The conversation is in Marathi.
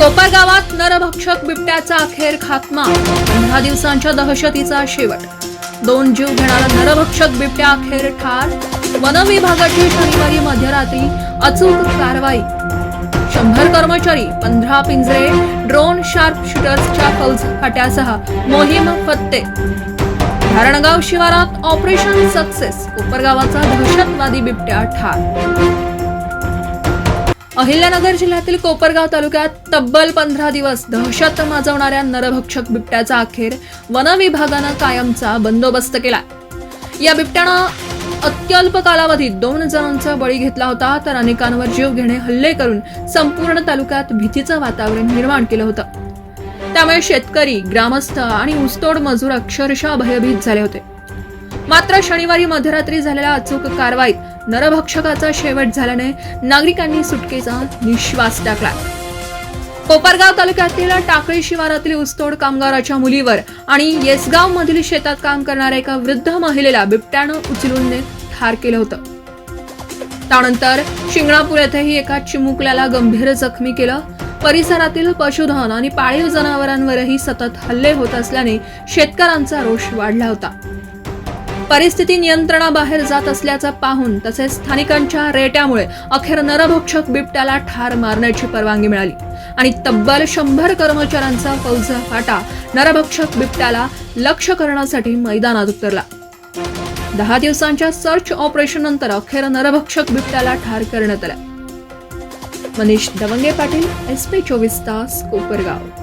कोपर गावात नरभक्षक बिबट्याचा अखेर खात्मा. पंधरा दिवसांच्या दहशतीचा शेवट. दोन जीव घेणारा नरभक्षक बिबट्या अखेर ठार. वन विभागाची शनिवारी मध्यरात्री अचूक कारवाई. शंभर कर्मचारी पंधरा पिंजरे ड्रोन शार्प शूटर्सच्या फौज फाट्यासह मोहीम फत्ते. धारणगाव शिवारात ऑपरेशन सक्सेस कोपरगावाचा दहशतवादी बिबट्या ठार. अहिल्यानगर जिल्ह्यातील कोपरगाव तालुक्यात तब्बल पंधरा दिवस दहशत माजवणाऱ्या नरभक्षक बिबट्याचा अखेर वन विभागानं कायमचा बंदोबस्त केला या बिबट्यानं अत्यल्प कालावधीत दोन जणांचा बळी घेतला होता तर अनेकांवर जीव घेणे हल्ले करून संपूर्ण तालुक्यात भीतीचं वातावरण निर्माण केलं होतं. त्यामुळे शेतकरी ग्रामस्थ आणि ऊसतोड मजूर अक्षरशः भयभीत झाले होते. मात्र शनिवारी मध्यरात्री झालेल्या अचूक कारवाईत नरभक्षकाचा शेवट झाल्याने नागरिकांनी सुटकेचा निश्वास टाकला. कोपरगाव तालुक्यातील टाकळी शिवारातील ऊसतोड कामगाराच्या मुलीवर आणि येसगाव मधील शेतात काम करणाऱ्या एका वृद्ध महिलेला बिबट्यानं उचलून ठार केलं होतं. त्यानंतर शिंगणापूर येथेही एका चिमुकल्याला गंभीर जखमी केलं. परिसरातील पशुधन आणि पाळीव जनावरांवरही सतत हल्ले होत असल्याने शेतकऱ्यांचा रोष वाढला होता. परिस्थिती नियंत्रणाबाहेर जात असल्याचं पाहून तसेच स्थानिकांच्या रेट्यामुळे अखेर नरभक्षक बिबट्याला ठार मारण्याची परवानगी मिळाली. आणि तब्बल शंभर कर्मचाऱ्यांचा फौज फाटा नरभक्षक बिबट्याला लक्ष करण्यासाठी मैदानात उतरला. दहा दिवसांच्या सर्च ऑपरेशन नंतर अखेर नरभक्षक बिबट्याला ठार करण्यात आला. मनीष दवंगे पाटील एस पी चोवीस तास कोपरगाव.